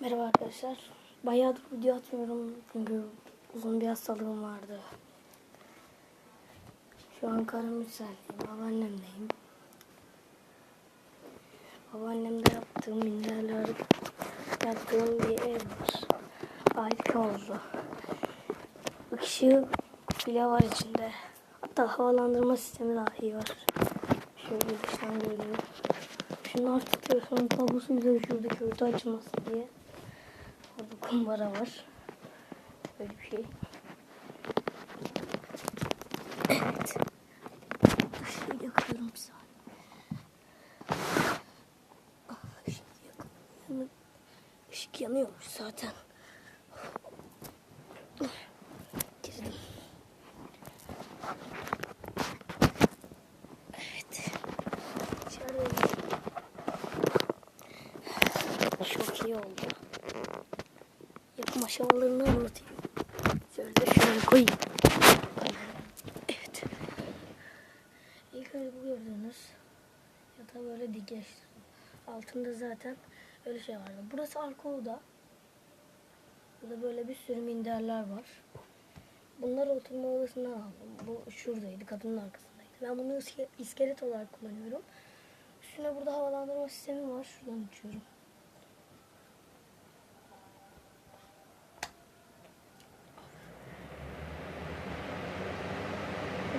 Merhaba arkadaşlar. Bayağıdır video atmıyorum çünkü uzun bir hastalığım vardı. Şu an Karamürsel'deyim, babaannemdeyim. Babaannemde yaptığım minderler yaptığım bir ev var. Harika oldu. Işığı bile var içinde. Hatta havalandırma sistemi dahi var. Şöyle dıştan görünüyor. Şunlar tutuyor sonra tablosuyla şuradaki örtü açılmasın diye. Orada kumbara var. Böyle bir şey. Evet. Işığı yakıyorum. Ah, Işık yanıyormuş zaten. Girdim. Evet. İçerideyim. Çok iyi oldu. Yapım aşamalarını anlatayım. Şöyle şöyle koyayım. Evet. İlk önce bu gördüğünüz yatağı böyle dikleştirdim. Altında zaten öyle şey vardı. Burası arka oda. Burada böyle bir sürü minderler var. Bunları oturma odasından aldım. Bu şuradaydı, kadının arkasındaydı. Ben bunu iske- iskelet olarak kullanıyorum. Üstüne burada havalandırma sistemi var. Şuradan uçuyorum.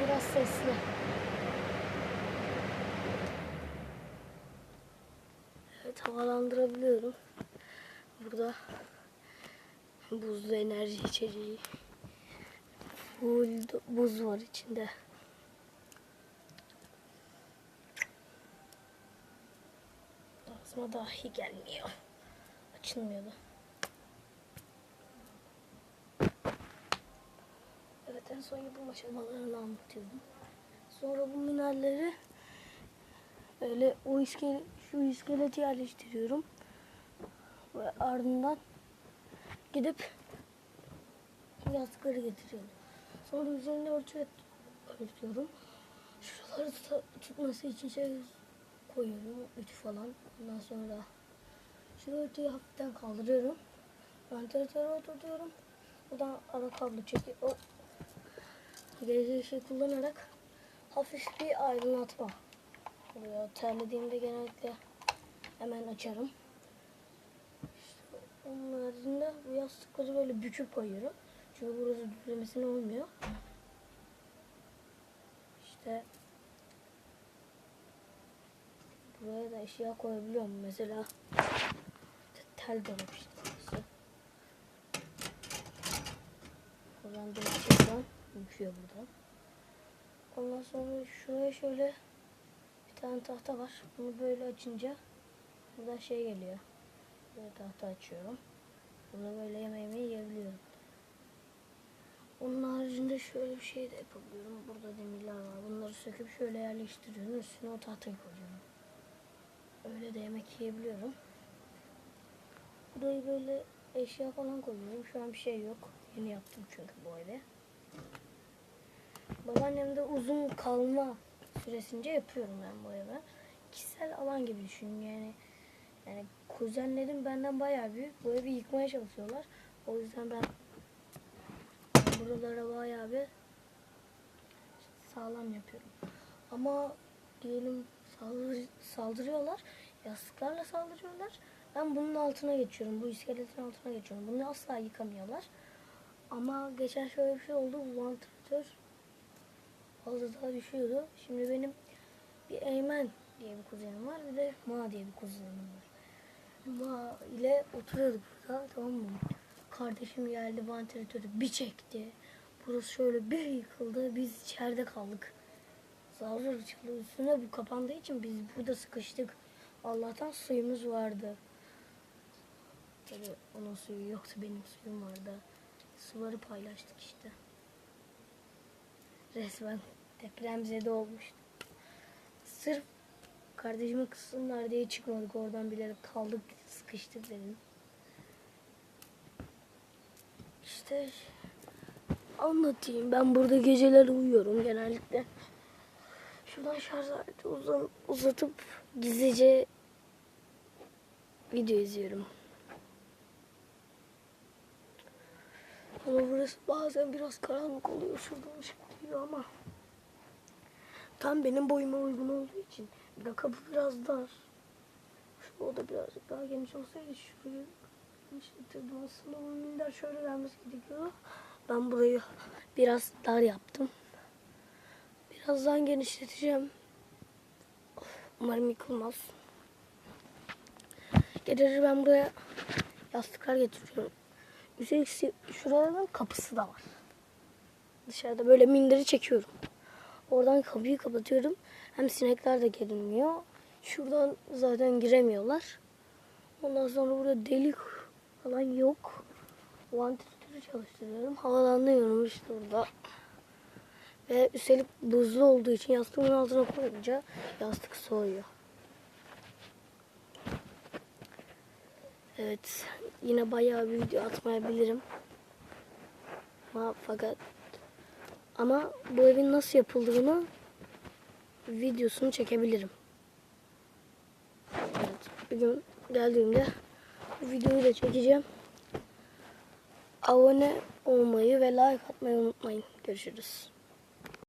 Biraz sesli. Evet havalandırabiliyorum. Burada buzlu enerji içeceği. Buz var içinde. Ağzıma dahi gelmiyor. Açılmıyordu. Evet en son yapım aşamalarını anlatıyordum. Sonra bu minerleri böyle o iskele, şu iskeleti yerleştiriyorum. Ve ardından gidip yastıkları getiriyorum. Sonra üzerine örtü örtüyorum. Şuraları tutması için şey koyuyorum. Ütü falan. Ondan sonra şu örtüyü hafiften kaldırıyorum. Vantilatörü oturtuyorum. Buradan ara kablo çekip gelecek şey kullanarak hafif bir aydınlatma oluyor. Terlediğimde genellikle hemen açarım. İşte onun haricinde bu yastıkları böyle büküp koyuyorum. Çünkü burası düzlemesine olmuyor. İşte buraya da eşya koyabiliyorum. Mesela tel dolap işte. burası. Buradan düşüyor buradan. Ondan sonra şuraya şöyle bir tane tahta var. Bunu böyle açınca buradan şey geliyor. Böyle tahta açıyorum. Burada böyle yemeğimi yiyebiliyorum. Onun haricinde şöyle bir şey de yapabiliyorum. Burada demirler var. Bunları söküp şöyle yerleştiriyorum. Üstüne o tahtayı koyuyorum. Öyle de yemek yiyebiliyorum. Burayı böyle eşya falan koyuyorum. Şu an bir şey yok. Yeni yaptım çünkü bu evi. Babaannemde uzun kalma süresince yapıyorum ben bu eve. Kişisel alan gibi düşünün yani. Yani kuzenlerim benden bayağı büyük. Bu evi yıkmaya çalışıyorlar. O yüzden ben buralara bayağı bir sağlam yapıyorum. Ama diyelim saldır, saldırıyorlar. Yastıklarla saldırıyorlar. Ben bunun altına geçiyorum. Bu iskeletin altına geçiyorum. Bunu asla yıkamıyorlar. Ama geçen şöyle bir şey oldu. Vantilatör az daha düşüyordu. Şimdi benim bir Eymen diye bir kuzenim var. Bir de Ma diye bir kuzenim var. Ma ile oturuyorduk burada tamam mı? Kardeşim geldi vantilatörü bir çekti. Burası şöyle bir yıkıldı. Biz içeride kaldık. Zar çalıyor. Üstüne bu kapandığı için biz burada sıkıştık. Allah'tan suyumuz vardı. Tabii onun suyu yoktu. Benim suyum vardı. Suları paylaştık işte. Resmen depremzede olmuştu. Sırf kardeşimi kızsınlar diye çıkmadık oradan bilerek kaldık sıkıştık dedim. İşte anlatayım. Ben burada geceler uyuyorum genellikle. Şuradan şarj aleti uzan, uzatıp gizlice video izliyorum. Ama burası bazen biraz karanlık oluyor. Şuradan ışık ama. Tam benim boyuma uygun olduğu için. Bir de kapı biraz dar. Şu oda birazcık daha geniş olsaydı şurayı genişletirdim. Aslında bu minder şöyle gelmesi gerekiyor. Ben burayı biraz dar yaptım. Birazdan genişleteceğim. Umarım yıkılmaz. Geceleri ben buraya yastıklar getiriyorum. Üstelik şuraların kapısı da var. Dışarıda böyle minderi çekiyorum. Oradan kapıyı kapatıyorum. Hem sinekler de gelmiyor. Şuradan zaten giremiyorlar. Ondan sonra burada delik falan yok. Vantilatörü çalıştırıyorum. Havalandırıyorum işte burada. Ve üstelik buzlu olduğu için yastığımın altına koyunca yastık soğuyor. Evet. Yine bayağı bir video atmayabilirim. Ama fakat ama bu evin nasıl yapıldığını videosunu çekebilirim. Evet. Bir gün geldiğimde videoyu da çekeceğim. Abone olmayı ve like atmayı unutmayın. Görüşürüz.